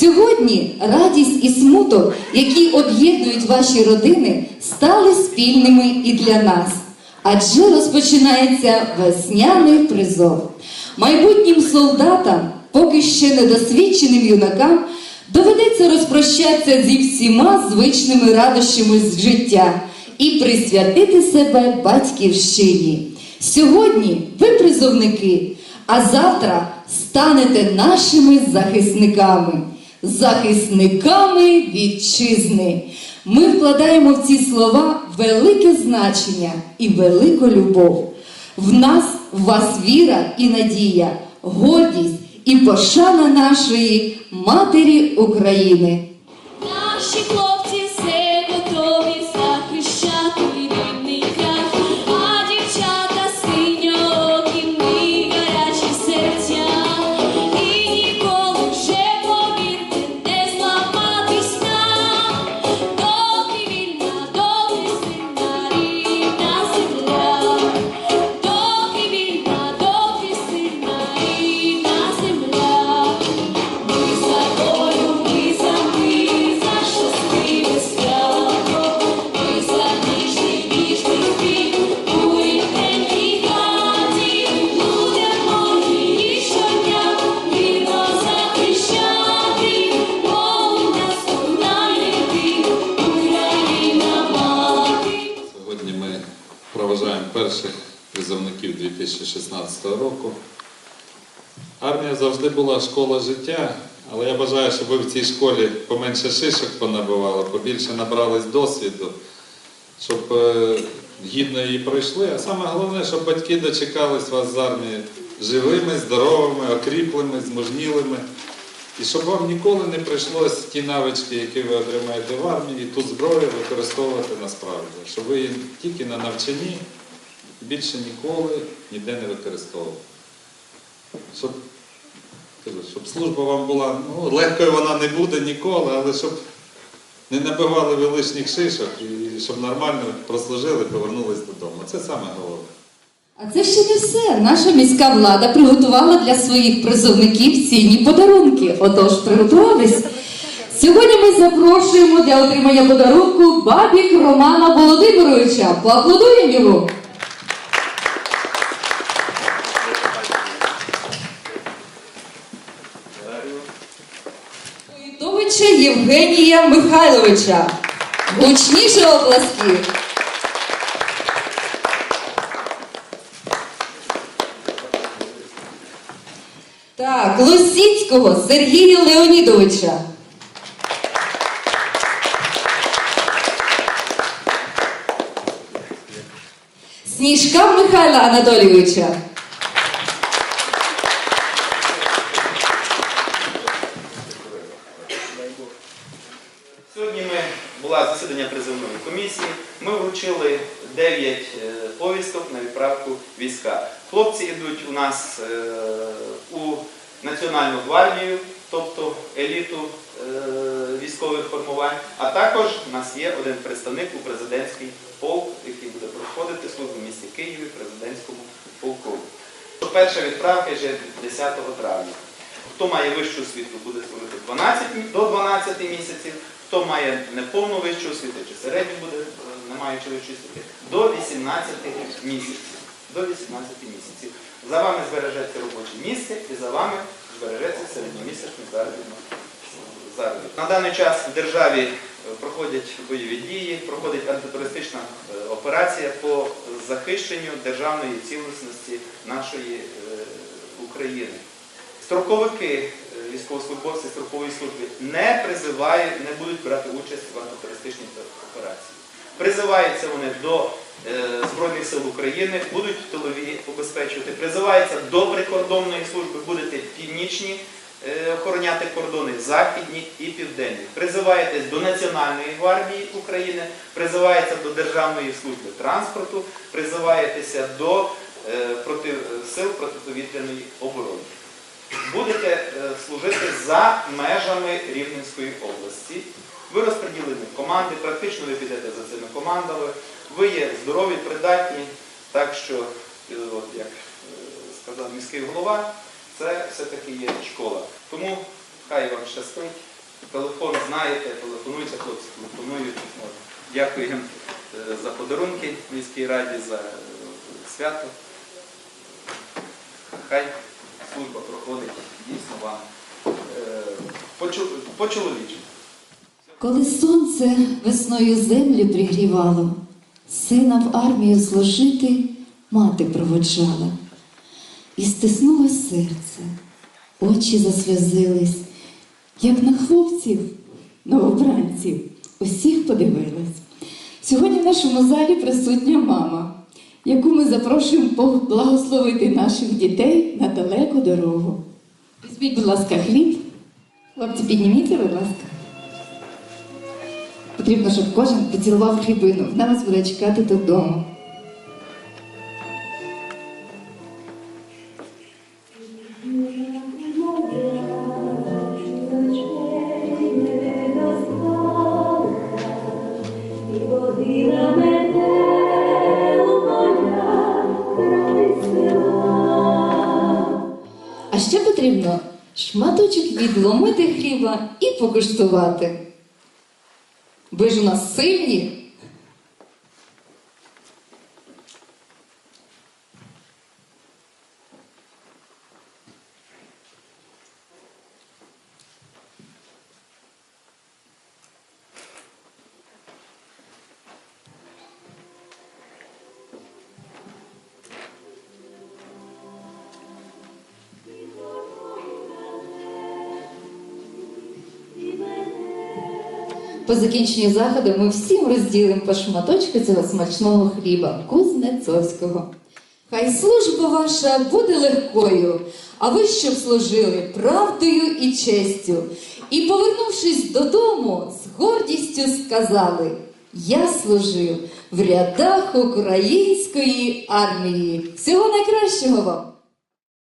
Сьогодні радість і смуток, які об'єднують ваші родини, стали спільними і для нас. Адже розпочинається весняний призов. Майбутнім солдатам, поки ще недосвідченим юнакам, доведеться розпрощатися зі всіма звичними радощами з життя і присвятити себе батьківщині. Сьогодні ви призовники, а завтра станете нашими захисниками, захисниками вітчизни. Ми вкладаємо в ці слова велике значення і велику любов. В нас в вас віра і надія, гордість і пошана нашої матері України. Проважаємо перших призовників 2016 року. Армія завжди була школа життя, але я бажаю, щоб ви в цій школі поменше шишок понабивали, побільше набрались досвіду, щоб е, гідно її пройшли. А саме головне, щоб батьки дочекались вас з армії живими, здоровими, окріплими, змужнілими. І щоб вам ніколи не прийшлось ті навички, які ви отримаєте в армії, ту зброю використовувати насправді. Щоб ви її тільки на навчанні більше ніколи ніде не використовували. Щоб, щоб служба вам була, ну, легкою вона не буде ніколи, але щоб не набивали ви лишніх шишок і щоб нормально прослужили, повернулись додому. Це саме головне. А це ще не все. Наша міська влада приготувала для своїх призовників цінні подарунки. Отож, приготувались. Сьогодні ми запрошуємо для отримання подарунку бабік Романа Володимировича. Поаплодуємо йому. Євгенія Михайловича. Гучніше оплески. Так, Лосіцького Сергія Леонідовича. Сніжка Михайла Анатолійовича. Сьогодні ми була засідання призовної комісії. Ми вручили 9 е, повісток на відправку війська. Хлопці йдуть у нас е, у Національну гвардію, тобто еліту е, військових формувань. А також у нас є один представник у президентський полк, який буде проходити службу в місті Києві президентському полку. Перша відправка вже 10 травня. Хто має вищу освіту, буде служити 12, до 12 місяців, хто має неповну вищу освіту чи середню буде, е, не маючи вищої освіти, до 18 місяців. До 18 місяців. За вами збережеться робоче місце і за вами збережеться середньомісячний заробіток. заробіток. На даний час в державі е, проходять бойові дії, проходить антитерористична е, операція по захищенню державної цілісності нашої України. Строковики, е, військовослужбовці строкової служби не призивають, не будуть брати участь в антитерористичній операції. Призиваються вони до е, Збройних сил України, будуть тилові обезпечувати. Призиваються до прикордонної служби, будете північні е, охороняти кордони, західні і південні. Призиваєтесь до Національної гвардії України, призиваєтеся до Державної служби транспорту, призиваєтеся до сил протиповітряної оборони будете е, служити за межами Рівненської області. Ви розподілені команди, практично ви підете за цими командами, ви є здорові, придатні, так що, е, от як е, сказав міський голова, це все-таки є школа. Тому Хай вам щастить. Телефон знаєте, телефонуйте, хлопці, телефонують. Дякуємо е, за подарунки міській раді, за свято. Хай служба проходить дійсно вам е, по-чу- по-чоловічому. Коли сонце весною землю пригрівало, сина в армію служити мати проводжала. І стиснуло серце, очі засльозились, як на хлопців, новобранців, усіх подивилась. Сьогодні в нашому залі присутня мама, яку ми запрошуємо поблагословити наших дітей на далеку дорогу. Візьміть, будь ласка, хліб. Хлопці, підніміться, будь ласка. Потрібно, щоб кожен поцілував хлібину. Вона вас буде чекати додому. Водила мене потрібно шматочок відломити хліба і покуштувати. Ви ж у нас сильні. По закінченню заходу ми всім розділимо по шматочку цього смачного хліба кузнецовського. Хай служба ваша буде легкою, а ви щоб служили правдою і честю. І, повернувшись додому, з гордістю сказали: Я служив в рядах української армії. Всього найкращого вам!